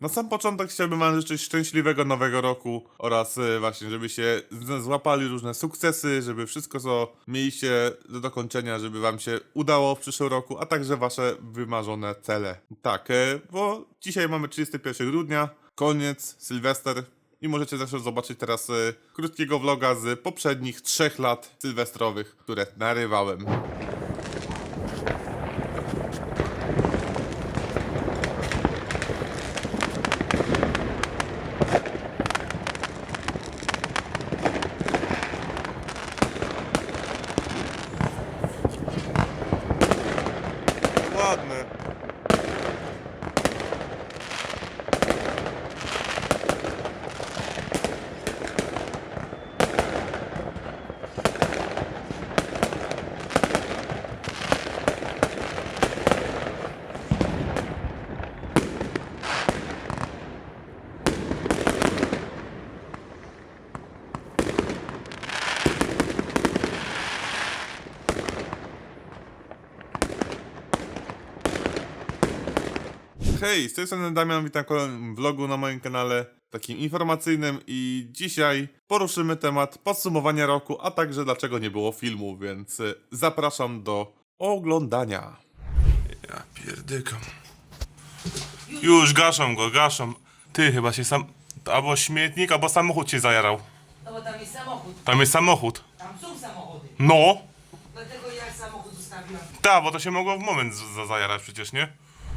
Na sam początek chciałbym wam życzyć szczęśliwego nowego roku oraz y, właśnie, żebyście z- złapali różne sukcesy, żeby wszystko co mieliście do dokończenia, żeby wam się udało w przyszłym roku, a także wasze wymarzone cele. Tak, y, bo dzisiaj mamy 31 grudnia, koniec, Sylwester i możecie zresztą zobaczyć teraz y, krótkiego vloga z poprzednich trzech lat sylwestrowych, które narywałem. Hej, z tej strony Damian, witam w kolejnym vlogu na moim kanale, takim informacyjnym i dzisiaj poruszymy temat podsumowania roku, a także dlaczego nie było filmu, więc y, zapraszam do oglądania. Ja pierdykam. Już gaszą go, gaszą. Ty chyba się sam... Albo śmietnik, albo samochód się zajarał. No bo tam jest samochód, Tam jest samochód. tam są samochody. No! Dlatego ja samochód zostawiłam. Tak, bo to się mogło w moment z- za- zajarać przecież, nie?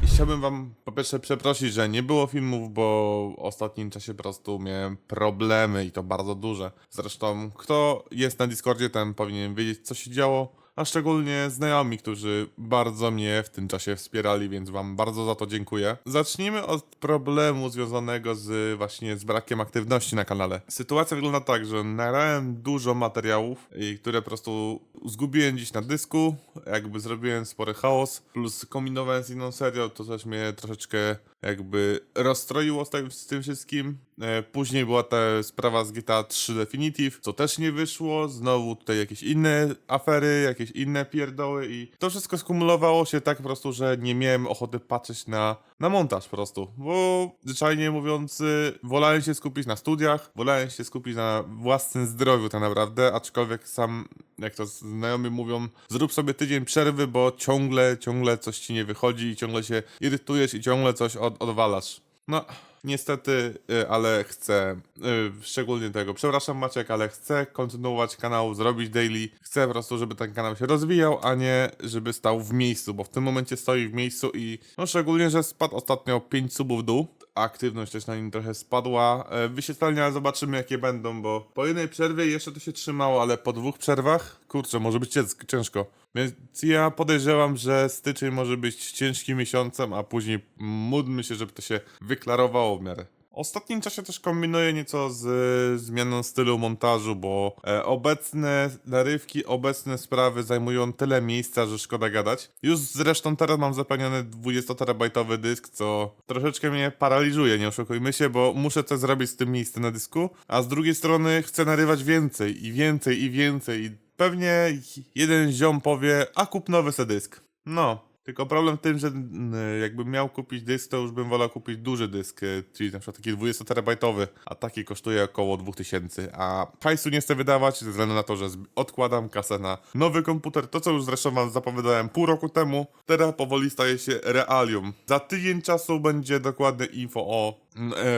Chciałbym wam po pierwsze przeprosić, że nie było filmów, bo w ostatnim czasie po prostu miałem problemy i to bardzo duże. Zresztą kto jest na Discordzie, ten powinien wiedzieć co się działo, a szczególnie znajomi, którzy bardzo mnie w tym czasie wspierali, więc wam bardzo za to dziękuję. Zacznijmy od problemu związanego z właśnie z brakiem aktywności na kanale. Sytuacja wygląda tak, że nagrałem dużo materiałów, które po prostu zgubiłem gdzieś na dysku, jakby zrobiłem spory chaos, plus kombinowałem z inną serią, to też mnie troszeczkę jakby rozstroiło z tym, wszystkim. E, Później była ta sprawa z GTA 3 Definitive, co też nie wyszło. Znowu tutaj jakieś inne afery, jakieś inne pierdoły i to wszystko skumulowało się tak po prostu, że nie miałem ochoty patrzeć na, na montaż po prostu. Bo zwyczajnie mówiąc, y, wolałem się skupić na studiach, wolałem się skupić na własnym zdrowiu tak naprawdę, aczkolwiek sam, jak to znajomi mówią, zrób sobie tydzień przerwy, bo ciągle, ciągle coś ci nie wychodzi i ciągle się irytujesz i ciągle coś od, odwalasz. No, niestety, y, ale chcę, y, szczególnie tego, przepraszam Maciek, ale chcę kontynuować kanał, zrobić daily. Chcę po prostu, żeby ten kanał się rozwijał, a nie żeby stał w miejscu, bo w tym momencie stoi w miejscu i no szczególnie, że spadł ostatnio 5 subów w dół. Aktywność też na nim trochę spadła. E, Wyświetlenia zobaczymy jakie będą, bo po jednej przerwie jeszcze to się trzymało, ale po dwóch przerwach, kurczę, może być cięż- ciężko. Więc ja podejrzewam, że styczeń może być ciężkim miesiącem, a później módlmy się, żeby to się wyklarowało w miarę. Ostatnim czasie też kombinuję nieco z zmianą stylu montażu, bo e, obecne narywki, obecne sprawy zajmują tyle miejsca, że szkoda gadać. Już zresztą teraz mam zapełniony 20-terabajtowy dysk, co troszeczkę mnie paraliżuje, nie oszukujmy się, bo muszę coś zrobić z tym miejscem na dysku, a z drugiej strony chcę narywać więcej i więcej i więcej i pewnie jeden ziom powie, a kup nowy se dysk. No, tylko problem w tym, że mm, jakbym miał kupić dysk, to już bym wolał kupić duży dysk, y, czyli na przykład taki 20-terabajtowy, a taki kosztuje około 2000, a hajsu nie chcę wydawać ze względu na to, że odkładam kasę na nowy komputer, to co już zresztą wam zapowiadałem pół roku temu, teraz powoli staje się realium. Za tydzień czasu będzie dokładne info o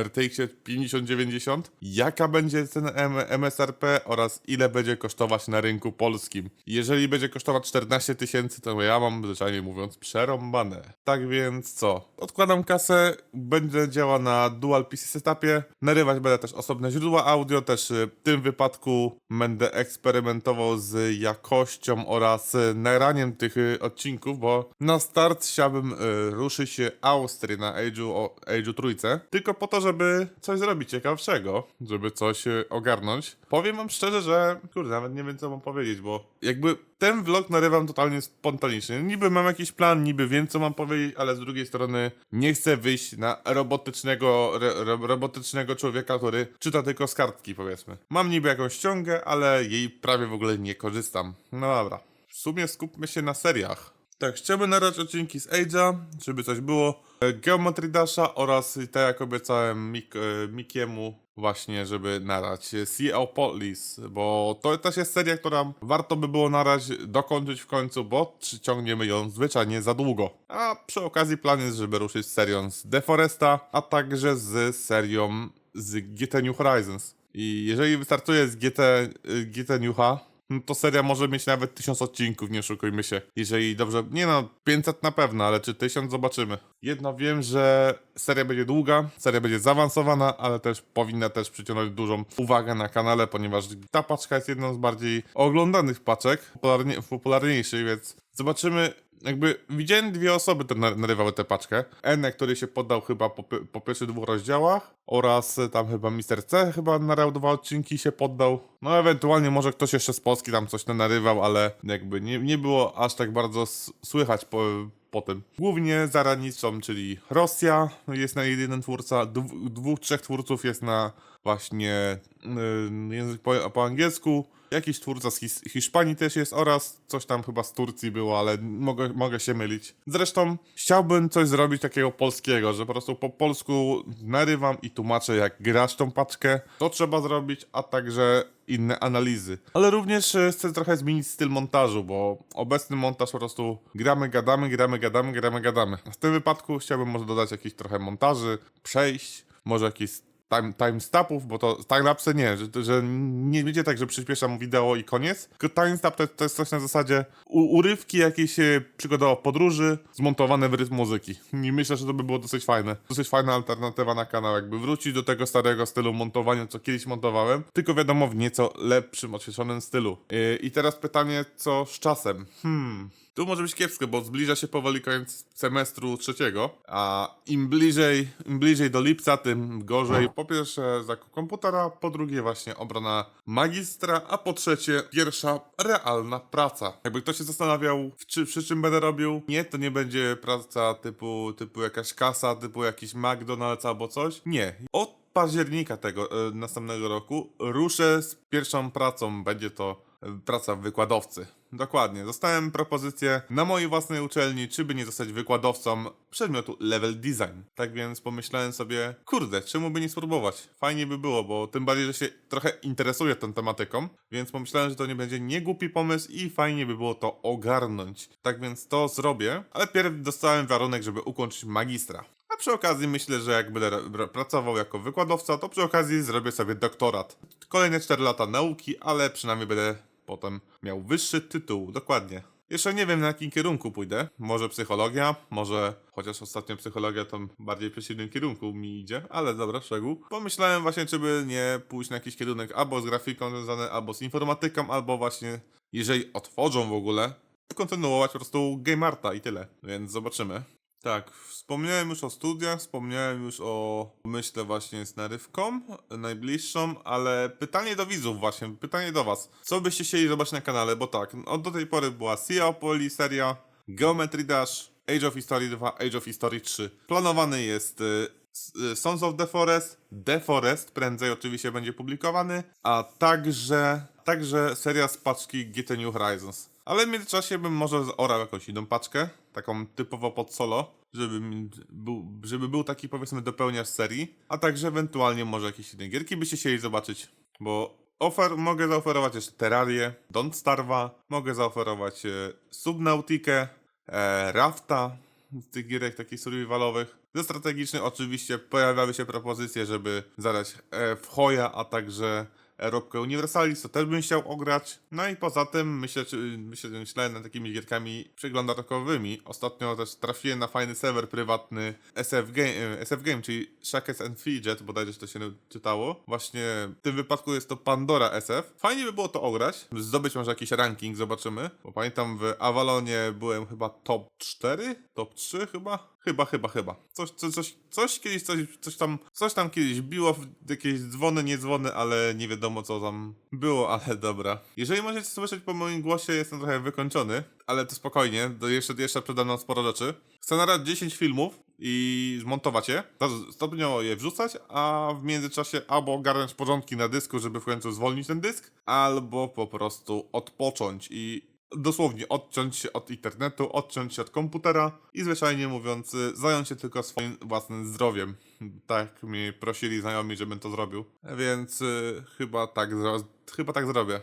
RTX 5090, jaka będzie cena MSRP oraz ile będzie kosztować na rynku polskim. Jeżeli będzie kosztować 14 tysięcy, to ja mam zwyczajnie mówiąc przerąbane. Tak więc co? Odkładam kasę, będzie działa na dual PC setupie, narywać będę też osobne źródła audio, też y, w tym wypadku będę eksperymentował z jakością oraz nagraniem tych y, odcinków, bo na start chciałbym y, ruszyć się Austrii na Age'u, Age'u trójce, tylko po to, żeby coś zrobić ciekawszego, żeby coś y, ogarnąć. Powiem wam szczerze, że kurde, nawet nie wiem co mam powiedzieć, bo jakby ten vlog narywam totalnie spontanicznie. Niby mam jakiś plan, niby wiem co mam powiedzieć, ale z drugiej strony nie chcę wyjść na robotycznego, ro, ro, robotycznego człowieka, który czyta tylko z kartki powiedzmy. Mam niby jakąś ściągę, ale jej prawie w ogóle nie korzystam. No dobra. W sumie skupmy się na seriach. Tak, chciałbym nagrać odcinki z Age'a, żeby coś było. e, Geometry Dasha oraz tak jak obiecałem Mik, e, Mikiemu właśnie, żeby narać e, Sea Police, bo to też jest seria, która warto by było narać, dokończyć w końcu, bo ciągniemy ją zwyczajnie za długo. A przy okazji plan jest, żeby ruszyć serią z Deforesta, a także z serią z GT New Horizons. I jeżeli wystartuje z GT, GT Newha, no to seria może mieć nawet 1000 odcinków, nie oszukujmy się. Jeżeli dobrze, nie no, 500 na pewno, ale czy 1000 zobaczymy. Jedno wiem, że seria będzie długa, seria będzie zaawansowana, ale też powinna też przyciągnąć dużą uwagę na kanale, ponieważ ta paczka jest jedną z bardziej oglądanych paczek, popularnie, popularniejszych, więc zobaczymy. Jakby widziałem dwie osoby, które na- narywały tę paczkę. Enne, który się poddał chyba po, po pierwszych dwóch rozdziałach oraz y, tam chyba Mister C chyba narał dwa odcinki i się poddał. No ewentualnie może ktoś jeszcze z Polski tam coś narywał, ale jakby nie, nie było aż tak bardzo słychać po, po tym. Głównie zaradnicą, czyli Rosja jest na jeden twórca, dw- dwóch, trzech twórców jest na właśnie y, język po, po angielsku. Jakiś twórca z His- Hiszpanii też jest oraz coś tam chyba z Turcji było, ale mogę, mogę się mylić. Zresztą chciałbym coś zrobić takiego polskiego, że po prostu po polsku narywam i tłumaczę jak grasz tą paczkę. To trzeba zrobić, a także inne analizy. Ale również e, chcę trochę zmienić styl montażu, bo obecny montaż po prostu gramy, gadamy, gramy, gadamy, gramy, gadamy. W tym wypadku chciałbym może dodać jakiś trochę montaży, przejść, może jakiś time, timestampów, bo to timelapse nie, że, że nie będzie tak, że przyspieszam wideo i koniec, tylko timestamp to, to jest coś na zasadzie u, urywki jakieś e, przygodowo podróży, zmontowane w rytm muzyki. I myślę, że to by było dosyć fajne. Dosyć fajna alternatywa na kanał, jakby wrócić do tego starego stylu montowania, co kiedyś montowałem, tylko wiadomo w nieco lepszym, odświeżonym stylu. Yy, I teraz pytanie, co z czasem? Hmm... Tu może być kiepsko, bo zbliża się powoli koniec semestru trzeciego, a im bliżej, im bliżej do lipca, tym gorzej. Po pierwsze zakup komputera, po drugie właśnie obrona magistra, a po trzecie pierwsza realna praca. Jakby ktoś się zastanawiał, czy, przy czym będę robił, nie, to nie będzie praca typu, typu jakaś kasa, typu jakiś McDonald's albo coś. Nie. Od października tego e, następnego roku ruszę z pierwszą pracą. Będzie to e, praca wykładowcy. Dokładnie. Dostałem propozycję na mojej własnej uczelni, czy by nie zostać wykładowcą przedmiotu level design. Tak więc pomyślałem sobie, kurde, czemu by nie spróbować? Fajnie by było, bo tym bardziej, że się trochę interesuję tą tematyką, więc pomyślałem, że to nie będzie niegłupi pomysł i fajnie by było to ogarnąć. Tak więc to zrobię, ale pierw dostałem warunek, żeby ukończyć magistra. A przy okazji myślę, że jak będę ra- pracował jako wykładowca, to przy okazji zrobię sobie doktorat. Kolejne 4 lata nauki, ale przynajmniej będę potem miał wyższy tytuł, dokładnie. Jeszcze nie wiem na jakim kierunku pójdę. Może psychologia, może chociaż ostatnio psychologia to bardziej przeciwnym kierunku mi idzie, ale dobra, szczegół. Pomyślałem właśnie, czy by nie pójść na jakiś kierunek albo z grafiką związany, albo z informatyką, albo właśnie, jeżeli otworzą w ogóle, kontynuować po prostu Game Arta i tyle. Więc zobaczymy. Tak, wspomniałem już o studiach, wspomniałem już o myślę właśnie z narywką najbliższą, ale pytanie do widzów właśnie, pytanie do was. Co byście chcieli zobaczyć na kanale, bo tak, od do tej pory była Sea of Poli seria, Geometry Dash, Age of History 2, Age of History 3. Planowany jest y, y, Sons of the Forest, The Forest, prędzej oczywiście będzie publikowany, a także, także seria z paczki GT New Horizons. Ale w międzyczasie bym może orał jakąś inną paczkę, taką typowo pod solo, żeby, był, żeby był taki powiedzmy dopełniacz serii, a także ewentualnie może jakieś inne gierki byście chcieli zobaczyć, bo ofer, mogę zaoferować jeszcze Terrarię, Don't Starva, mogę zaoferować e, Subnautikę, e, Rafta, z tych gierek takich survivalowych. Ze strategicznych oczywiście pojawiały się propozycje, żeby zadać e, w Hoja, a także Europkę Universalis, to też bym chciał ograć. No i poza tym myślę, czy, myślę, myślałem nad takimi gierkami przeglądarkowymi. Ostatnio też trafiłem na fajny serwer prywatny SF Game, SF Game czyli Shackles and Fidget, bodajże to się czytało. Właśnie w tym wypadku jest to Pandora SF. Fajnie by było to ograć, zdobyć może jakiś ranking, zobaczymy. Bo pamiętam w Avalonie byłem chyba top 4, top 3 chyba. Chyba, chyba, chyba. Coś, coś, coś, coś kiedyś, coś, coś tam, coś tam kiedyś biło, jakieś dzwony, nie dzwony, ale nie wiadomo co tam było, ale dobra. Jeżeli możecie słyszeć po moim głosie, jestem trochę wykończony, ale to spokojnie, jeszcze, jeszcze przede mną sporo rzeczy. Chcę nagrać 10 filmów i zmontować je, to stopniowo je wrzucać, a w międzyczasie albo ogarnąć porządki na dysku, żeby w końcu zwolnić ten dysk, albo po prostu odpocząć i dosłownie odciąć się od internetu, odciąć się od komputera i zwyczajnie mówiąc, zająć się tylko swoim własnym zdrowiem. Tak mi prosili znajomi, żebym to zrobił. Więc y, chyba tak, zro- chyba tak zrobię.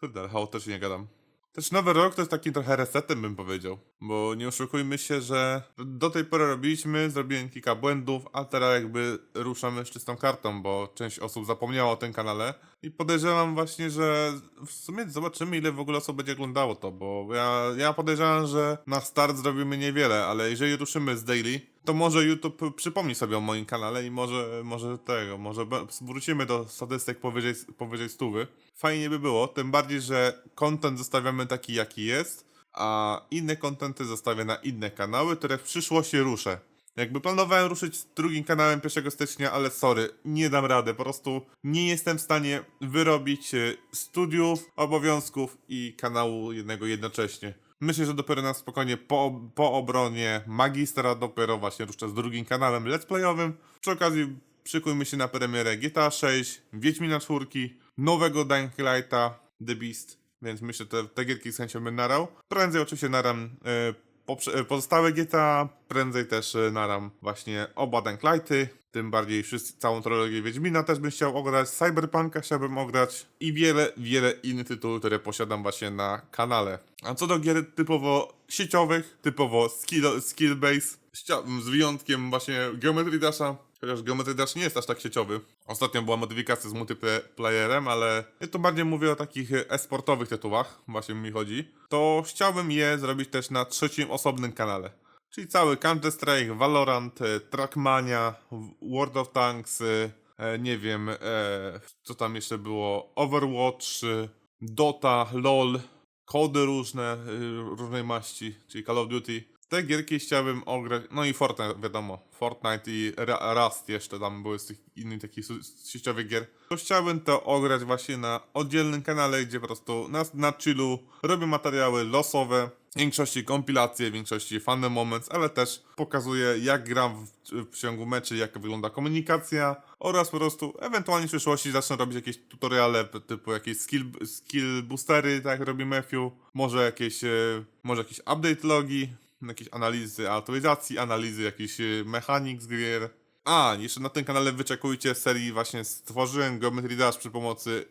Kurde, chaotycznie gadam. Też nowy rok to jest takim trochę resetem, bym powiedział. Bo nie oszukujmy się, że do tej pory robiliśmy, zrobiłem kilka błędów, a teraz jakby ruszamy z czystą kartą, bo część osób zapomniała o tym kanale. I podejrzewam właśnie, że w sumie zobaczymy, ile w ogóle osób będzie oglądało to, bo ja, ja podejrzewam, że na start zrobimy niewiele, ale jeżeli ruszymy z daily, to może YouTube przypomni sobie o moim kanale i może, może tego, może wrócimy do statystyk powyżej, powyżej stówy. Fajnie by było, tym bardziej, że content zostawiamy taki, jaki jest, a inne contenty zostawię na inne kanały, które w przyszłości ruszę. Jakby planowałem ruszyć z drugim kanałem 1 stycznia, ale sorry, nie dam rady. Po prostu nie jestem w stanie wyrobić e, studiów, obowiązków i kanału jednego jednocześnie. Myślę, że dopiero na spokojnie po, po obronie magistra dopiero właśnie ruszę z drugim kanałem let's playowym. Przy okazji szykujmy się na premierę GTA 6, Wiedźmina 4, nowego Dying Lighta, The Beast. Więc myślę, że te, te gierki z chęcią bym narał. Prędzej oczywiście naram e, pozostałe GTA, prędzej też e, naram właśnie oba Dying Lighty. Tym bardziej wszyscy, całą trylogię Wiedźmina też bym chciał ograć, Cyberpunka chciałbym ograć i wiele, wiele innych tytułów, które posiadam właśnie na kanale. A co do gier typowo sieciowych, typowo skill, skill base, z wyjątkiem właśnie Geometry Dasha, chociaż Geometry Dash nie jest aż tak sieciowy. Ostatnio była modyfikacja z multiplayerem, ale ja tu bardziej mówię o takich e-sportowych tytułach, właśnie mi chodzi. To chciałbym je zrobić też na trzecim osobnym kanale. Czyli cały Counter-Strike, Valorant, e, Trackmania, World of Tanks, e, e, nie wiem, co tam jeszcze było, Overwatch, Dota, LoL, kody różne, różnej maści, czyli Call of Duty. Te gierki chciałbym ograć, no i Fortnite, wiadomo, Fortnite i Rust jeszcze tam były z tych innych takich sieciowych gier. To chciałbym to ograć właśnie na oddzielnym kanale, gdzie po prostu na, na chillu robię materiały losowe, w większości kompilacje, w większości fun moments, ale też pokazuję jak gram w, w ciągu meczy, jak wygląda komunikacja oraz po prostu ewentualnie w przyszłości zacznę robić jakieś tutoriale typu jakieś skill, skill boostery, tak jak robi Matthew, może jakieś, e, może jakieś update logi, jakieś analizy aktualizacji, analizy jakichś e, mechanik z gier. A, jeszcze na tym kanale wyczekujcie serii właśnie stworzyłem Geometry Dash przy pomocy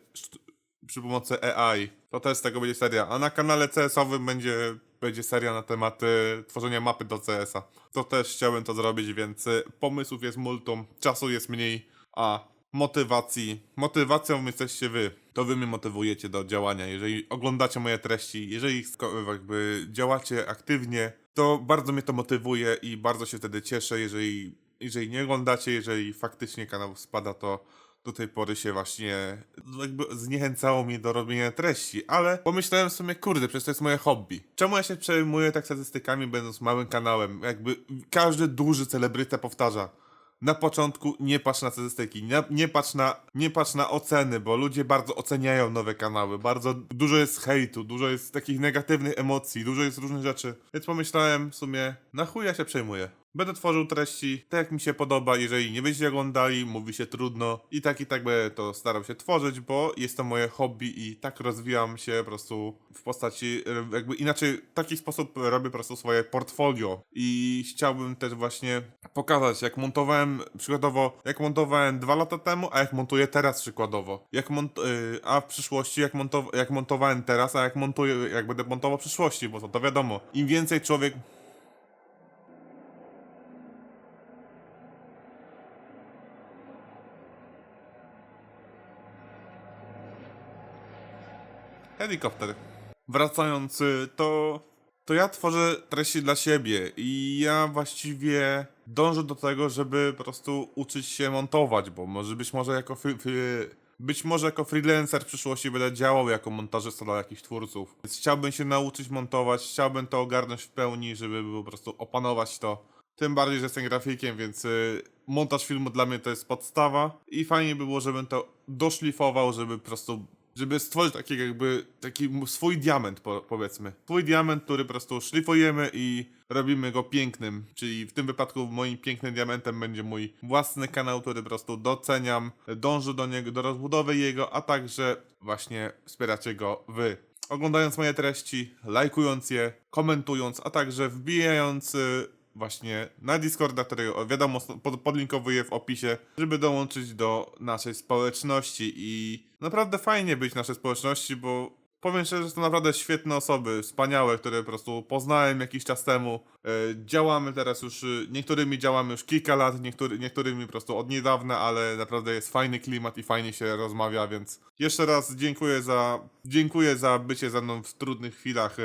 przy pomocy AI. To też z tego będzie seria. A na kanale CS-owym będzie, będzie seria na temat y, tworzenia mapy do CS-a. To też chciałem to zrobić, więc y, pomysłów jest multum, czasu jest mniej, a motywacji, motywacją jesteście wy. To wy mnie motywujecie do działania. Jeżeli oglądacie moje treści, jeżeli jakby działacie aktywnie, to bardzo mnie to motywuje i bardzo się wtedy cieszę, jeżeli, jeżeli nie oglądacie, jeżeli faktycznie kanał spada, to do tej pory się właśnie jakby zniechęcało mnie do robienia treści, ale pomyślałem sobie, kurde, przecież to jest moje hobby. Czemu ja się przejmuję tak statystykami, będąc małym kanałem? Jakby każdy duży celebryta powtarza. Na początku nie patrz na statystyki, nie, nie, patrz na, nie patrz na oceny, bo ludzie bardzo oceniają nowe kanały, bardzo dużo jest hejtu, dużo jest takich negatywnych emocji, dużo jest różnych rzeczy. Więc pomyślałem w sumie, na chuj ja się przejmuję. Będę tworzył treści tak jak mi się podoba, jeżeli nie będziecie oglądali, mówi się trudno i tak i tak będę to starał się tworzyć, bo jest to moje hobby i tak rozwijam się po prostu w postaci, jakby inaczej, w taki sposób robię po prostu swoje portfolio i chciałbym też właśnie pokazać, jak montowałem przykładowo, jak montowałem dwa lata temu, a jak montuję teraz przykładowo. Jak mont, y, a w przyszłości, jak, montow- jak montowałem teraz, a jak montuję, jak będę montował w przyszłości, bo to, to wiadomo. Im więcej człowiek Helikopter. Wracając, to, to ja tworzę treści dla siebie i ja właściwie dążę do tego, żeby po prostu uczyć się montować, bo może być może jako być może jako freelancer w przyszłości będę działał jako montażysta dla jakichś twórców. Więc chciałbym się nauczyć montować, chciałbym to ogarnąć w pełni, żeby po prostu opanować to. Tym bardziej, że jestem grafikiem, więc y, montaż filmu dla mnie to jest podstawa i fajnie by było, żebym to doszlifował, żeby po prostu żeby stworzyć taki jakby taki swój diament po, powiedzmy. Swój diament, który po prostu szlifujemy i robimy go pięknym. Czyli w tym wypadku moim pięknym diamentem będzie mój własny kanał, który po prostu doceniam, dążę do niego, do rozbudowy jego, a także właśnie wspieracie go wy. oglądając moje treści, lajkując je, komentując, a także wbijając y, właśnie na Discorda, którego wiadomo pod, podlinkowuję w opisie, żeby dołączyć do naszej społeczności i naprawdę fajnie być w naszej społeczności, bo powiem szczerze, że to naprawdę świetne osoby, wspaniałe, które po prostu poznałem jakiś czas temu. E, działamy teraz już, y, niektórymi działamy już kilka lat, niektóry, niektórymi po prostu od niedawna, ale naprawdę jest fajny klimat i fajnie się rozmawia, więc jeszcze raz dziękuję za, dziękuję za bycie ze mną w trudnych chwilach.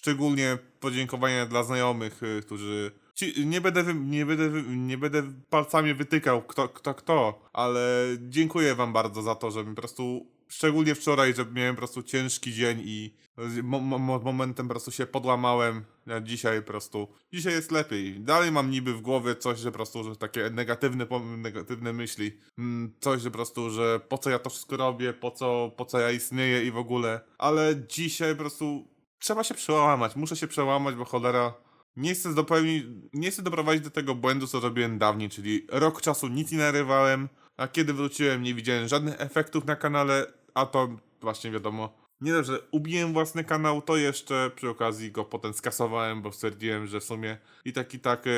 Szczególnie podziękowania dla znajomych, y, którzy. Ci, nie, będę, nie, będę, nie będę palcami wytykał kto, kto, kto, ale dziękuję Wam bardzo za to, że mi po prostu. Szczególnie wczoraj, że miałem po prostu ciężki dzień i mo, mo, mo- momentem po prostu się podłamałem. A dzisiaj po prostu. Dzisiaj jest lepiej. Dalej mam niby w głowie coś, że po prostu, że takie negatywne, negatywne myśli. Mm, Coś, że po prostu, że po co ja to wszystko robię, po co, po co ja istnieję i w ogóle. Ale dzisiaj po prostu trzeba się przełamać, muszę się przełamać, bo cholera. Nie chcę, dopełnić, nie chcę doprowadzić do tego błędu, co robiłem dawniej, czyli rok czasu nic nie narywałem, a kiedy wróciłem, nie widziałem żadnych efektów na kanale, a to właśnie wiadomo. Nie dość, że ubiłem własny kanał, to jeszcze przy okazji go potem skasowałem, bo stwierdziłem, że w sumie i tak i tak. e,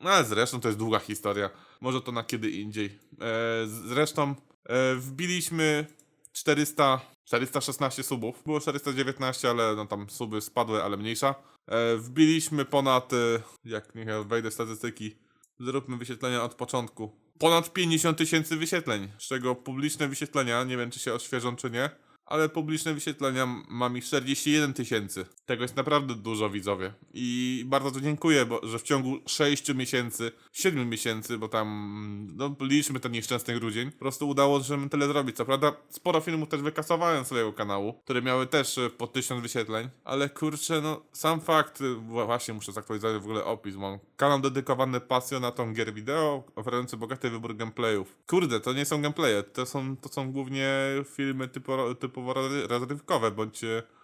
No ale zresztą to jest długa historia. Może to na kiedy indziej. E, zresztą e, wbiliśmy 400, 416 subów. Było 419, ale no tam suby spadły, ale mniejsza. E, wbiliśmy ponad, e, jak niech ja wejdę w statystyki, zróbmy wyświetlenia od początku. Ponad 50 tysięcy wyświetleń, z czego publiczne wyświetlenia, nie wiem czy się odświeżą czy nie, ale publiczne wyświetlenia mam ich 41 tysięcy. Tego jest naprawdę dużo widzowie. I bardzo to dziękuję, bo, że w ciągu 6 miesięcy, 7 miesięcy, bo tam no, liczmy ten nieszczęsny grudzień, po prostu udało się tyle zrobić. Co prawda sporo filmów też wykasowałem z swojego kanału, które miały też e, po 1000 wyświetleń, ale kurczę, no sam fakt, e, wła- właśnie muszę zaktualizować w ogóle opis, mam kanał dedykowany pasjonatom gier wideo, oferujący bogaty wybór gameplayów. Kurde, to nie są gameplaye, to są, to są głównie filmy typo, typowo rozry- rozrywkowe, bądź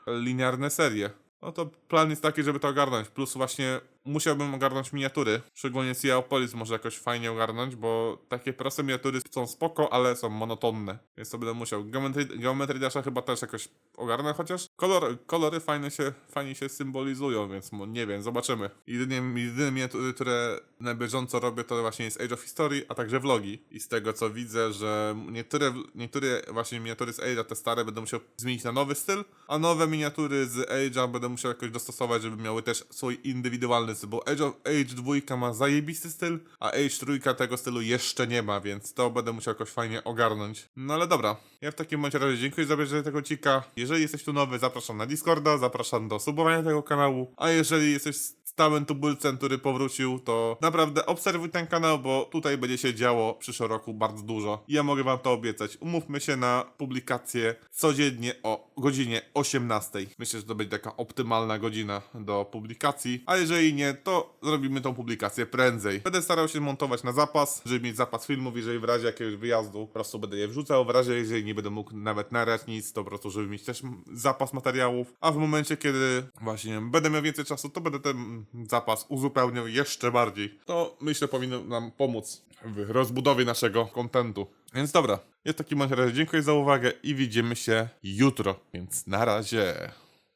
linearne serie. No to plan jest taki, żeby to ogarnąć. Plus właśnie musiałbym ogarnąć miniatury. Szczególnie Seaopolis może jakoś fajnie ogarnąć, bo takie proste miniatury są spoko, ale są monotonne. Więc to będę musiał. Geometry, geometry Dasha chyba też jakoś ogarnę, chociaż kolor, kolory fajne się, fajnie się symbolizują, więc nie wiem, zobaczymy. Jedynie, jedyne miniatury, które na bieżąco robię, to właśnie jest Age of History, a także vlogi. I z tego co widzę, że niektóre, niektóre właśnie miniatury z Age'a, te stare, będę musiał zmienić na nowy styl, a nowe miniatury z Age'a będę musiał jakoś dostosować, żeby miały też swój indywidualny styl, bo Age, of, Age 2 ma zajebisty styl, a Age 3 tego stylu jeszcze nie ma, więc to będę musiał jakoś fajnie ogarnąć. No ale dobra, ja w takim razie dziękuję za obejrzenie tego cika. Jeżeli jesteś tu nowy, zapraszam na Discorda, zapraszam do subowania tego kanału, a jeżeli jesteś stałym tubylcem, który powrócił, to naprawdę obserwuj ten kanał, bo tutaj będzie się działo w przyszłym roku bardzo dużo. I ja mogę wam to obiecać. Umówmy się na publikację codziennie o godzinie 18. Myślę, że to będzie taka optymalna godzina do publikacji, a jeżeli nie, to zrobimy tą publikację prędzej. Będę starał się montować na zapas, żeby mieć zapas filmów, jeżeli w razie jakiegoś wyjazdu po prostu będę je wrzucał, w razie jeżeli nie będę mógł nawet nagrać nic, to po prostu żeby mieć też zapas materiałów, a w momencie, kiedy właśnie będę miał więcej czasu, to będę ten zapas uzupełniał jeszcze bardziej. To myślę powinno nam pomóc w rozbudowie naszego kontentu. Więc dobra, jest taki razie dziękuję za uwagę i widzimy się jutro, więc na razie.